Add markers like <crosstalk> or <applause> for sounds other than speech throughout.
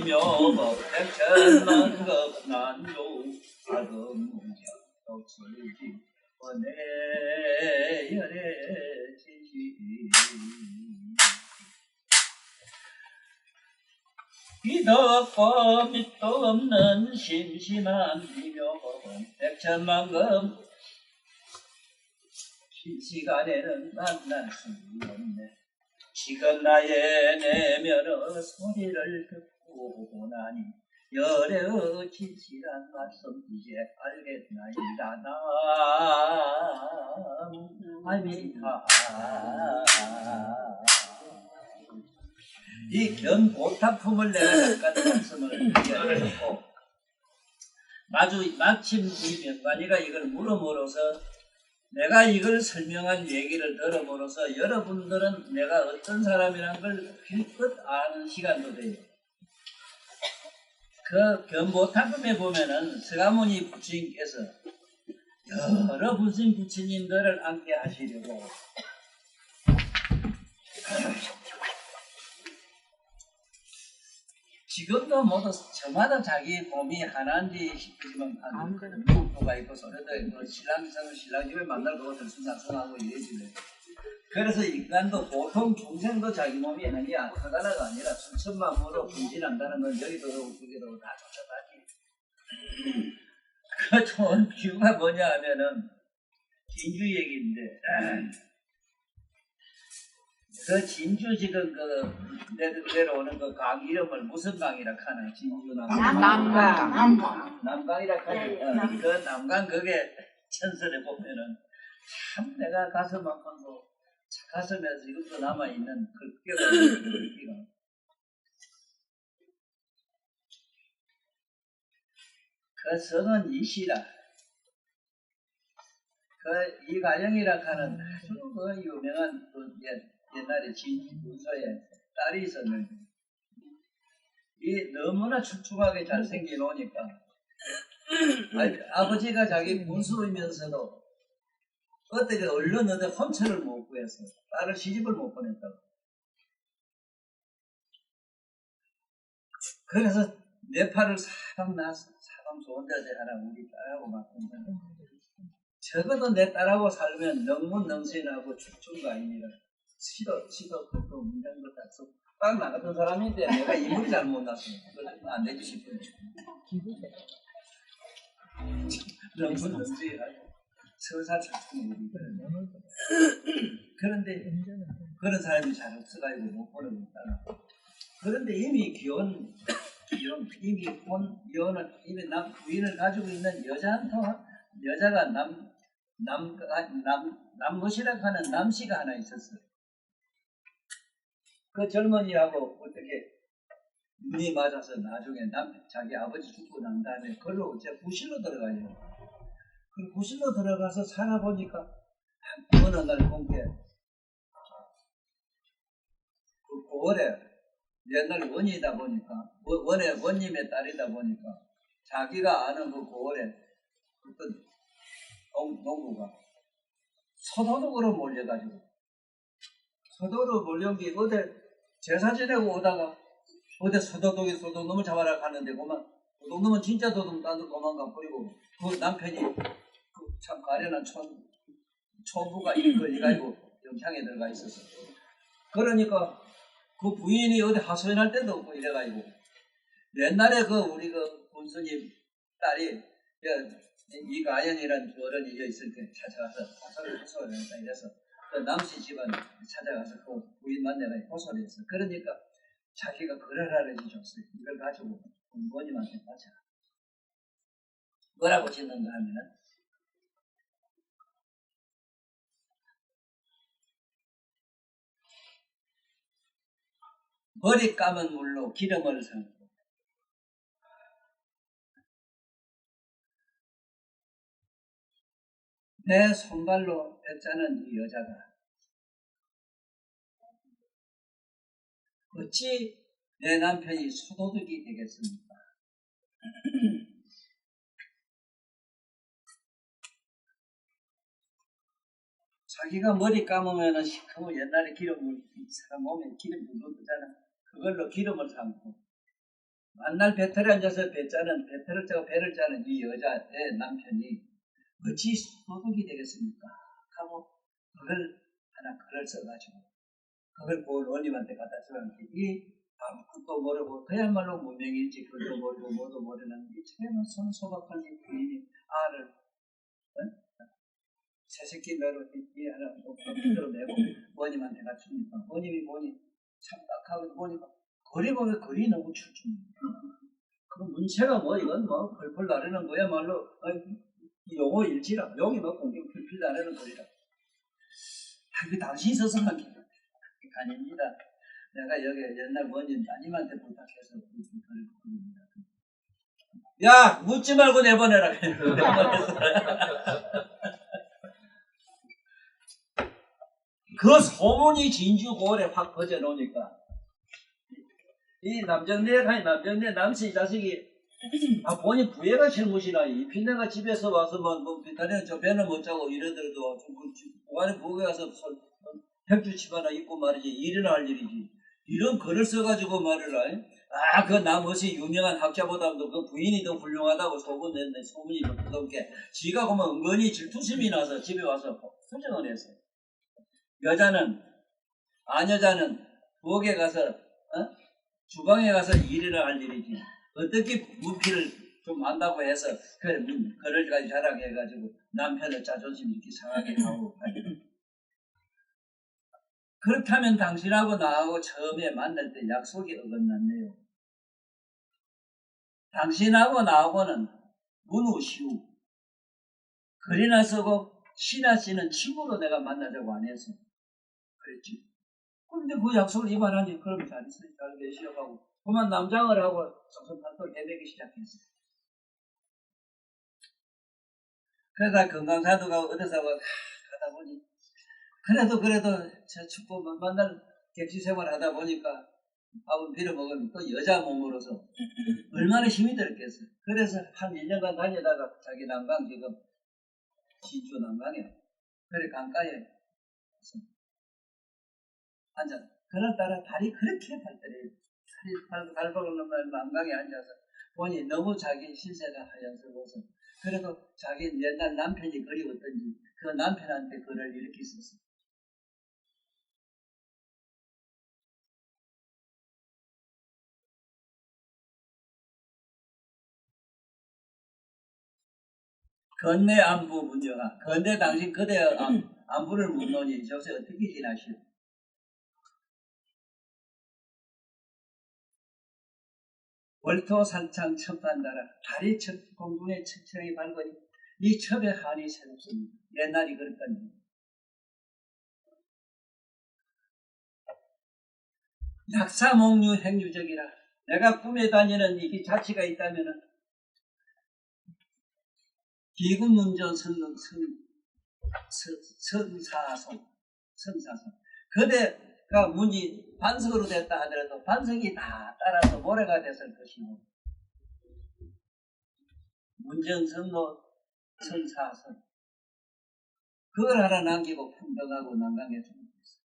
이묘법 백천만 급 난조 사금문자 덕설지 원해 열애 지시 비도 없고 밑도 없는 심심한 이묘법은 백천만급 실시간에는 만날 수 없네. 지금 나의 내면의 소리를 듣고 보나니 열애의 진실한 말씀 이제 알겠나이다 나 아미타 이 견 보타품을 내가 잠깐 말씀을 드렸고 마주 마침 이 명관이가 이걸 물어물어서 내가 이걸 설명한 얘기를 들어보로서 여러분들은 내가 어떤 사람이란 걸 필껏 아는 시간도 돼요. 그 견보타금에 보면은 서가모니 부처님께서 여러 부신 부처님들을 함께 하시려고. 지금도 모두 저마다 자기 몸이 하나인지 싶지만 목표가 있고 소리도 있고 신랑 이상은 신랑 집에 만날 거고 들순산성하고 이래지래 그래서 인간도 보통 중생도 자기 몸이 있는 게 하나가 아니라 수천만 으로 분진한다는 건 여기도 그렇고 저기도 다 쫓아가지 그 좋은 비유가 뭐냐 하면은 진주 얘기인데 그 진주 지금 그 내- 내려오는 그 강 이름을 무슨 강이라 하나 진주 남강 남강. 남방. 남강이라 하는 네, 어, 남- 그 남강 그게 천설에 보면은 참 내가 가슴만큼도 가슴에서 이것도 남아 있는 그 기가 그 성은 이시라. 그 이가영이라 하는 아주 그 유명한 그 옛, 옛날에 진주 문서에 딸이 있었는데 이 너무나 축축하게 오니까 아, 아버지가 자기 군수이면서도 어떻게 얼른 어디 혼처를 못 구해서 딸을 시집을 못 보냈다고. 그래서 내 팔을 사방 나서 사방 좋은 데서 하라 우리 딸하고 맞는다. 적어도 내 딸하고 살면 너무 능신하고 축축가 아니라 시도 시도 문제인 것 같아서 딱 나갔던 사람인데 내가 이물이 잘못 났어. 그래서 안 되지 싶은 너무 능신하고 서사 축축이 그런데 그런 사람이 잘 없어가지고 못 보는 있다. 그런데 이미 기혼, 기혼 이미 혼 이혼을 이미 남 부인을 가지고 있는 여자한테 여자가 남 남남 남것이라 하는 남씨가 하나 있었어. 그 젊은이하고 어떻게 눈이 맞아서 나중에 남 자기 아버지 죽고 난 다음에 그걸로 이제 부실로 들어가요. 그 부실로 들어가서 살아보니까 어느 날 본게 그 고을에 옛날 원이다 보니까 원- 원의 원님의 딸이다 보니까 자기가 아는 그 고을에 어떤 농, 농부가 서도둑으로 몰려가지고 서도로 몰려온 게 어디 제사 지내고 오다가 어디 서도둑이 서도둑을 잡아라 가는데 그만 도둑놈은 진짜 도둑 딴데 도망가 버리고 그 남편이 그 참 가련한 촌 초부가 이걸려가지고 영창에 들어가 있었어. 그러니까 그 부인이 어디 하소연할 데도 없고 이래가지고 옛날에 그 우리 그 군수님 딸이 그 어른이 있을 때 찾아가서 하소를 하소연했다 이래서 그 남씨 집안 찾아가서 그 부인 만나가 호소를 했어. 그러니까 자기가 그러라를 줬어요. 이걸 가지고 부모님한테 바쳐라. 뭐라고 짓는가 하면은 머리 감은 물로 기름을 삼고 내 손발로 뺐자는 이 여자가 어찌 내 남편이 소도둑이 되겠습니까? <clears throat> 자기가 머리 감으면은 시커먼 옛날에 기름을 이 사람 몸에 기름 묻어 뜨잖아. 그걸로 기름을 삼고 만날 배틀에 앉아서 배 짜는 배틀을 짜고 배를 짜는 이 여자의 남편이 어찌 소득이 되겠습니까? 하고 그걸 하나 글을 써가지고 그걸 본 원님한테 갖다 써놨는데 이 아무것도 모르고 그야말로 무명인지 글도 모르고 뭐도 모르는 이 참소한 소박한 이 부인이 알을 어? 새새끼 매로 이 하나 만들어 내고 원님한테 갖춥니까? 원님이 보니 참 딱하고 보니까 거리 보면 거리 너무 출중해. 그 문체가 뭐 이건 뭐 펄펄 나르는 거야말로 어, 용어 일치라 용이 뭐 공격 필필 나르는 거리라. 아, 그 당신이 써서 한 게. 아닙니다. 내가 여기 옛날 원님 따님한테 부탁해서 이 글을 부릅니다. 야 묻지 말고 내보내라. 내보내서. <laughs> 그 소문이 진주 고을에 확 퍼져 놓으니까 이 남정네 가니 남정네 남씨 자식이 아 본인 부해가 실무시나 이 핀네가 집에서 와서 뭐, 뭐 비타는 저 배는 못 자고 이러더라도 보관에 부에 가서 백주 치마나 입고 말이지 일이나 할 일이지 이런 글을 써가지고 말을 아그 나머지 유명한 학자보다도 그 부인이 더 훌륭하다고 소문 냈네 소문이 더 뜨겁게. 지가 보면 은근히 질투심이 나서 집에 와서 수정을 했어요. 여자는 아여자는 부엌에 가서 어? 주방에 가서 일을 할 일이지. 어떻게 무피를 좀 안다고 해서 음, 그를 가지고 자랑해가지고 남편의 자존심 이렇게 상하게 하고 그렇다면 당신하고 나하고 처음에 만날 때 약속이 어긋났네요. 당신하고 나하고는 문우시우 글이나 쓰고 시나 쓰는 친구로 내가 만나자고 안 해서 그랬지. 그런데 그 약속을 위반하니 그럼 잘했어요. 잘 내시려고 그만 남장을 하고 정성탄도를 해내기 시작했어. 그러다 건강사도가 어디서 가다 보니 그래도 그래도 저 축구 만날 객지 생활 하다 보니까 밥은 빌어먹으면 또 여자 몸으로서 얼마나 힘이 들었겠어. 그래서 한 1년간 다니다가 자기 난강 지금 진주 난강에 그래 강가에 앉아. 그날따라 다리 그렇게 발달해. 다리 발박을 넘는 난강에 앉아서 보니 너무 자기 신세가 하얀스러워서 그래도 자기 옛날 남편이 그리웠던지 그 남편한테 글을 이렇게 썼어. 건내 안부 문제가 건내 당신 그대 안, 안부를 묻노니 저새 어떻게 지나시오? 월토 산창 첩한다라 다리 첩 공중에 척척이 밟으니 이 첩의 한이 새롭습니다. 옛날이 그랬던지. 약사몽류 행유적이라 내가 꿈에 다니는 이 자치가 있다면은 비군문전 선능 선사성 선사성 그대가 문이 반석으로 됐다 하더라도 반석이 다 따라서 모래가 됐을 것이고 문전선로 선사성 그걸 하나 남기고 풍덩하고 난강에 주겠어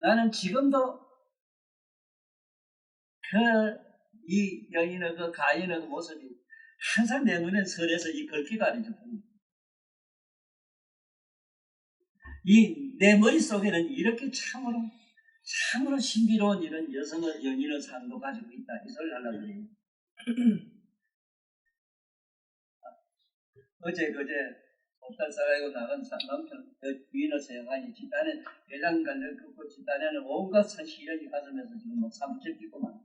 나는 지금도 그 이 여인의 그 가인의 그 모습이 항상 내 눈엔 설에서 이 글귀가 아니죠. 이 내 머릿속에는 이렇게 참으로 참으로 신비로운 이런 여성의 연인의 삶도 가지고 있다. 이 소리를 하려고 그래요. <clears throat> 어제 그제 옥달 싸가지고 나간 남편 그 부인을 세영하니 집단에 대장 관련 긋고 집단에는 온갖 선시련이 가슴에서 지금 뭐 사무칠 끼고만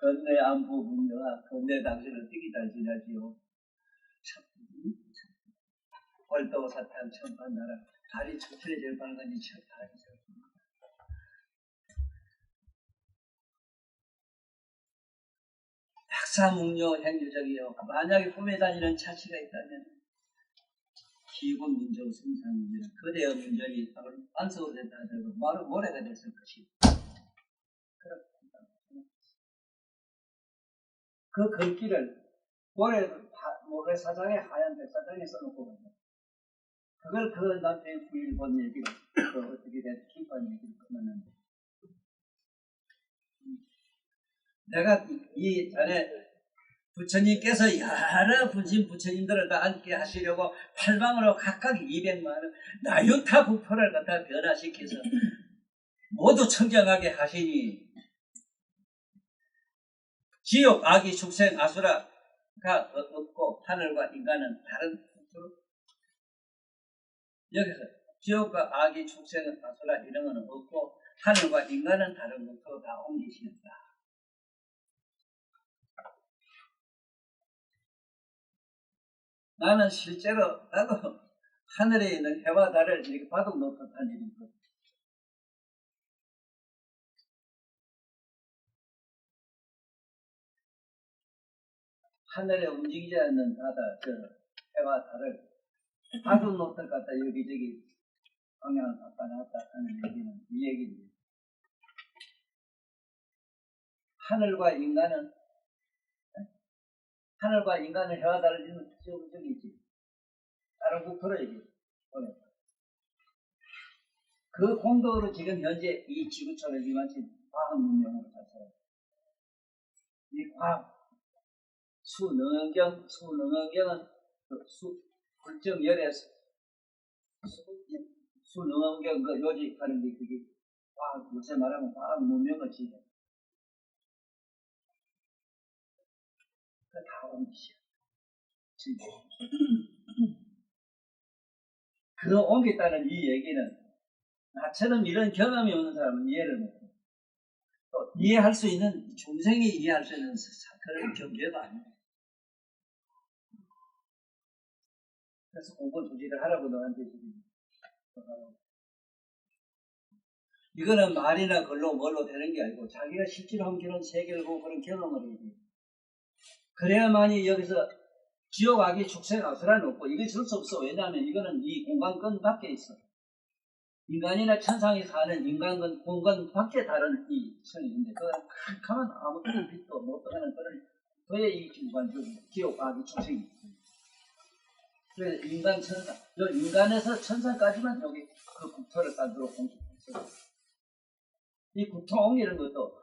건내 안부 문녀가 건내 당신을 지내지요? 참, 월도 사탄 천판 나라 다리 척추에 밝으니 참 다리 박사묵녀 행유적이요. 만약에 꿈에 다니는 차치가 있다면 기본 문정 승산입니다. 그대의 문정이 안석으로 됐다 하더라도 바로 모래가 됐을 것이다. 그 글귀를 모래, 모래 사장에 하얀 백사장에 간다. 그걸 그 남편의 부인을 본 얘기가 그 어떻게 된 기쁜 얘기를 끝났는데 내가 이, 이 전에 부처님께서 여러 분신 부처님들을 다 함께 하시려고 팔방으로 각각 200만 원 나유타 국토를 갖다 변화시켜서 모두 청정하게 하시니 지옥 악이 축생 아수라가 어- 없고 하늘과 인간은 다른 국토로 여기서 지옥과 악이 축생 아수라 이런 거는 없고 하늘과 인간은 다른 국토로 다 옮기시는다. 나는 실제로 나도 하늘에 있는 해와 달을 이렇게 바둑 놓고 다니는 거. 하늘에 움직이지 않는 바다, 저 해와 달을 바둑 놓듯 <laughs> 갖다 여기저기 방향을 바꿔 놨다 하는 얘기는 이 얘기입니다. 하늘과 인간은 하늘과 인간은 해와 달을 지는 지옥 저기 있지. 다른 국토로 얘기 보냈다. 그 공덕으로 지금 현재 이 지구촌을 이만치 과학 문명으로 살아요. 이 과학 수능경 수능경은 그 수, 굴점 열에서 수능경 그 요직하는 게 그게 과학 요새 말하면 과학 지어. 그다. 진짜. 그 옮겼다는 이 얘기는 나처럼 이런 경험이 없는 사람은 이해를 못해. 또 이해할 수 있는 중생이 이해할 수 있는 사- 그런 경계가 아니에 그래서 공부 조직을 하라고 너한테 지금. 이거는 말이나 글로 뭘로 되는 게 아니고 자기가 실제로 한 그런 세계를 보고 그런 경험을 해야 돼. 그래야만이 여기서 지옥 악이 축생 아수라는 없고 이게 줄 수 없어. 왜냐하면 이거는 이 공간권 밖에 있어. 인간이나 천상이 사는 인간권 공간 밖에 다른 이 천인데 그건 가만 아무 빛도 못 들어가는 그런 그의 이 공간 중 지옥 악이 축생이 있어. 그래서 인간 천상, 저 인간에서 천상까지만 여기 그 국토를 쌓도록 공식했어. 이 국토 옮기는 것도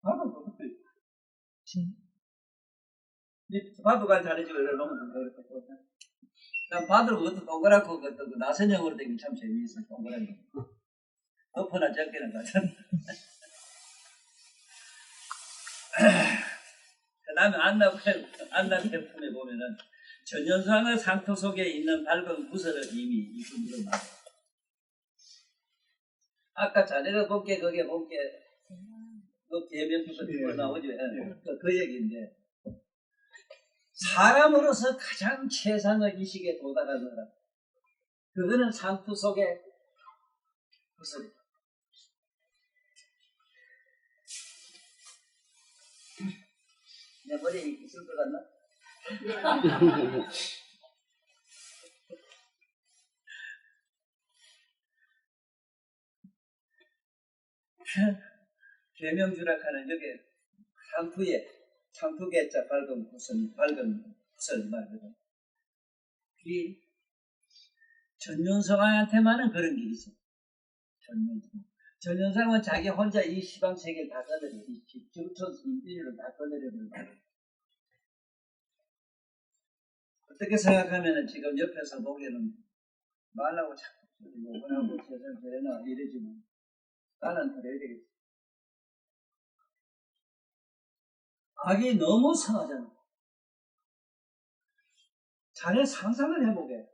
바로 그것도 이 바둑알 잘해지고 이런 놈은 그렇게 또. 난 바둑 그것도 동그랗고 그것도 그 나선형으로 된게참 재미있어 동그란 게. 높거나 적게는 가잖아. 그 다음에 안나, 안나 태풍에 보면은 전연상의 상토 속에 있는 밝은 구슬을 이미 이분으로 말해. 아까 자네가 본게 그게 본게 그 개명주가 들어 나오죠. 예. 그, 그 얘기인데 사람으로서 가장 최상의 이식에 도달한 사람 그거는 상투 속에 구슬. 내 머리에 있을 것 같나? <laughs> 개명주락하는 여기 상투에 상투계자 밝은 구슬 밝은 구슬 말거든. 이 전윤성한테만은 그런 게 있어. 전윤성. 전윤성은 자기 혼자 이 시방 세계를 다 꺼내려. 이 지구촌 인비를 다 꺼내려는 어떻게 생각하면은 지금 옆에서 보기에는 말라고 자꾸 욕을 하고 세상 저래나 이러지만 나는 그래야 되겠어. 악이 너무 상하잖아. 자네 상상을 해보게.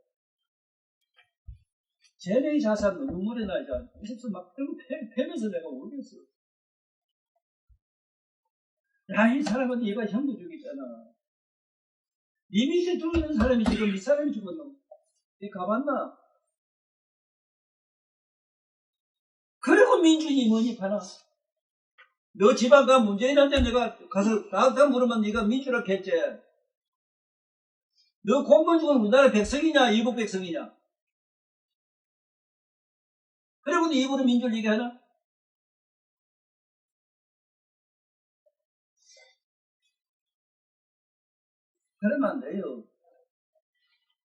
쟤네 자산 눈물이 나잖아. 그래서 막 패면서 내가 울겠어. 야, 이 사람은 얘가 형도 죽이잖아. 이제 죽는 사람이 지금 이 사람이 죽었노. 이 가봤나? 그리고 민주주의 뭐니 파나? 너 집안 가 문재인한테 내가 가서 나한테 물으면 네가 민주라 했지. 너 공무원 중에 우리나라 백성이냐 일곱 백성이냐? 그리고 너 입으로 민주를 얘기하나? 그러면 안 돼요.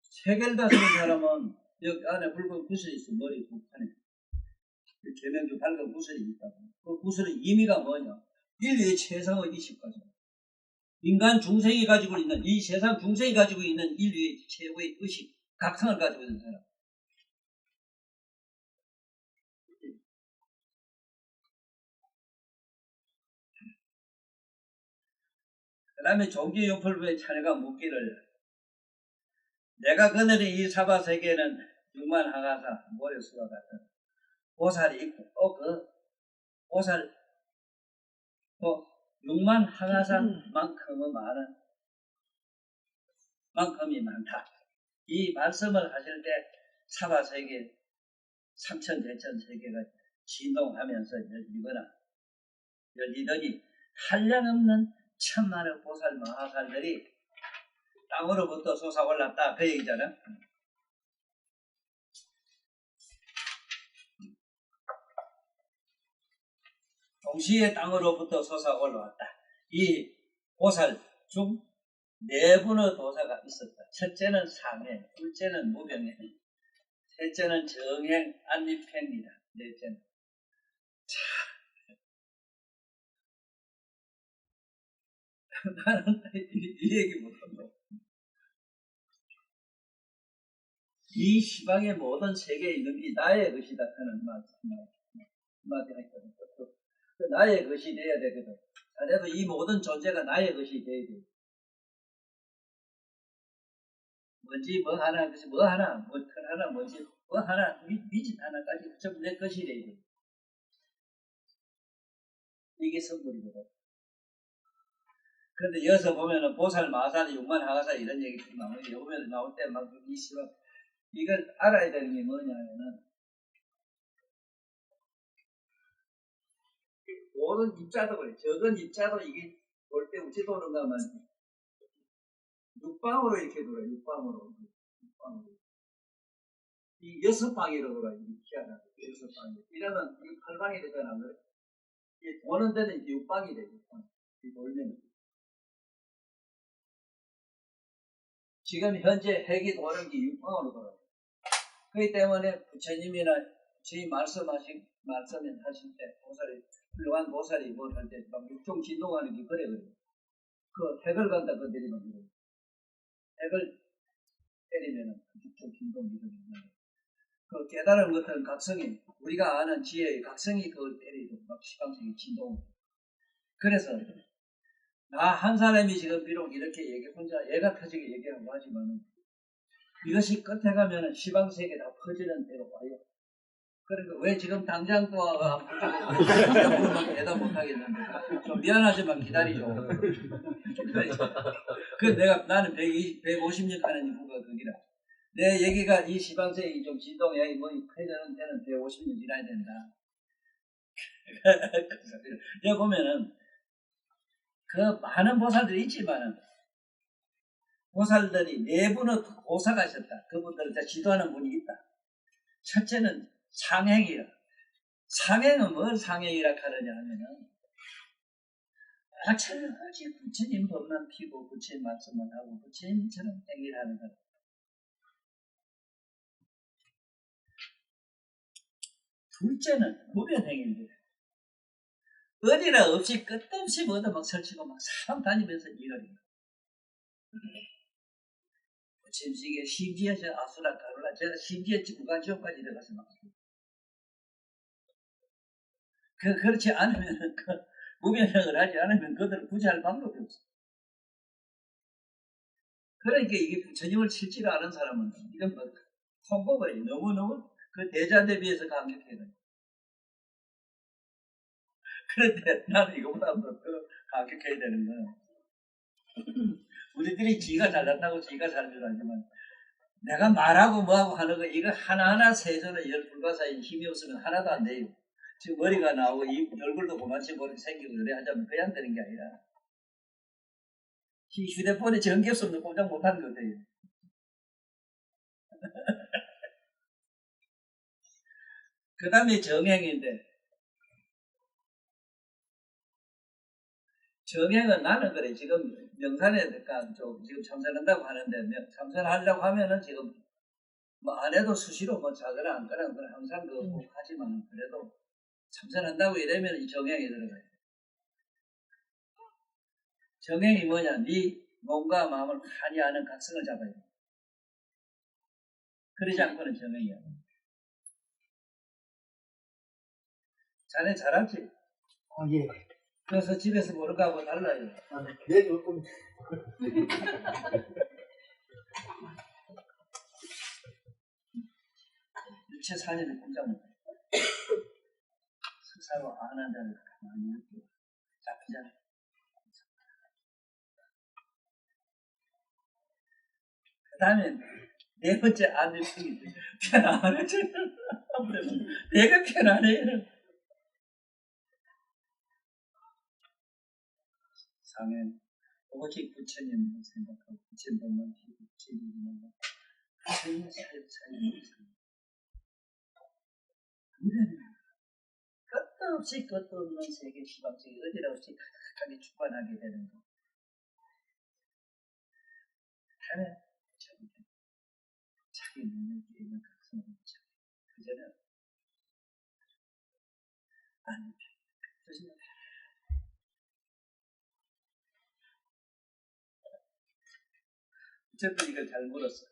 세계를 다스린 사람은 여기 안에 붉은 구슬이 있어 머리 북한에. 개명주 밝은 구슬이 있다고. 그 구슬의 의미가 뭐냐? 인류의 최상의 의식까지. 인간 중생이 가지고 있는, 이 세상 중생이 가지고 있는 인류의 최고의 의식, 각성을 가지고 있는 사람. 그 다음에 종교용풀부의 차례가 묻기를 내가 그늘의 이 사바 세계는 육만 하가사 모래수와 같은 보살이 있고 또그 보살 또 육만 하가산만큼은 많은 만큼이 많다. 이 말씀을 하실 때 사바 세계 삼천 대천 세계가 진동하면서 열리거나 열리더니 한량 없는 천만의 보살 마하살들이 땅으로부터 솟아올랐다 그 얘기잖아. 동시에 땅으로부터 솟아올라왔다. 이 보살 중 네 분의 도사가 있었다. 첫째는 상행, 둘째는 무병행, 셋째는 정행, 안립행이다. 넷째는 <laughs> 나는 이, 이 얘기 못한다. 이 시방의 모든 있는 게 나의 것이다 하는 말, 한마디 했거든. 그 나의 것이 돼야 되거든. 그래도 이 모든 존재가 나의 것이 돼야 돼. 뭔지 뭐 하나, 그것이 뭐 하나, 뭐털 하나, 뭔지 뭐 하나, 미, 미진 하나까지 전부 내 것이 돼야 돼. 이게 선물이거든. 그런데 여기서 보면은 보살, 마살, 육만, 하가살 이런 얘기 나오는데 여기 나올 때막 이 시방 이걸 알아야 되는 게 뭐냐면은 모든 입자도 그래. 적은 입자도 이게 볼때 어찌 도는 가만 육방으로 이렇게 돌아. 육방으로. 육방으로. 이 여섯 방이라고 돌아. 이 희한하게 여섯 방이. 이러면 이 팔방이 되잖아. 그래? 이 도는 데는 이제 육방이 돼. 육방. 이 돌면. 지금 현재 핵이 도는 게 육방으로 돌아요. 그렇기 때문에 부처님이나 저희 말씀하신 말씀을 하실 때 보살이 훌륭한 보살이 뭘 할 때 막 육종 진동하는 게 그래 그래. 그 핵을 간다 그 내리면 그래. 핵을 때리면은 육종 진동이 일어나는 그 깨달은 것은 각성이 우리가 아는 지혜의 각성이 그걸 때리고 막 시방생이 진동. 그래서 나 한 사람이 지금 비록 이렇게 얘기 혼자 애가 터지게 얘기하고 하지만은 이것이 끝에 가면은 시방 세계 다 퍼지는 대로 와요. 그러니까 왜 지금 당장 또안 퍼지고 대답 못 하겠는데 좀 미안하지만 기다리죠. 그 내가 나는 120, 150년 하는 이유가 그기라. 내 얘기가 이 시방세계 좀 진동해 뭐 해되는 데는 150년 지나야 된다. <laughs> 여기 보면은 그 많은 보살들이 있지만은 보살들이 보사가 있었다. 그분들을 지도하는 분이 있다. 첫째는 상행이라. 상행은 뭘 상행이라 하느냐 하면은 마찬가지 부처님 법만 피고 부처님 말씀만 하고 부처님처럼 행위를 하는 것. 둘째는 무변행인데 어디나 없이 끝없이 뭐다 막 설치고 막 사람 다니면서 일을 해요. 부처님에게 심지어 저 아수라 가루라 제가 심지어 무간지옥까지 들어가서 막 그, 그렇지 않으면, <laughs> 그, 무변형을 하지 않으면 그들을 구제할 방법이 없어. 그러니까 이게 부처님을 실지를 않은 사람은 이건 뭐, 통곡을 너무너무 그 대자 대 비해서 감격해요. 그런데 나는 이거보다 더 감격해야 되는 거야. <clears throat> 우리들이 지가 잘났다고 지가 잘줄 알지만 내가 말하고 뭐하고 하는 거 이거 하나하나 세조는 열 불가사의 힘이 없으면 하나도 안 돼요. 지금 머리가 나오고 이 얼굴도 고만치 머리 생기고 그래 하자면 그냥 안 되는 게 아니라 이 휴대폰에 전기 없으면 꼼짝 못하는 거예요. <laughs> 그 다음에 정행인데 정행은 나는 그래 지금 명산에 그러니까 지금 참선한다고 하는데 참선하려고 하면은 지금 뭐 안 해도 수시로 뭐 자거나 안 거나 항상 그 하지만 그래도 참선한다고 이러면 이 정향이 들어가요. 정행이 뭐냐? 네 몸과 마음을 환히 아는 각성을 잡아야 돼. 그러지 않고는 정행이야. 자네 잘하지? 아, 예. 그래서 집에서 보는 거하고 달라요. 아, 네. 그래, 조금. 유체 산인을 공장을 스스로 아는 자를 가만히 이렇게 잡히잖아. 그 다음에 네 번째 아들 생기 편안해. 내가 편안해. 상엔 오직 부처님 생각하고 부처님만 부처님만 부처님 사역 사역 이런 끝도 없이 끝도 없는 세계 시방sek이 어디라 없이 가득하게 주관하게 되는 거. 하면 자기 자기 능력이 있는 각성을 자 그전에 안 어쨌든 이걸 잘 물었어.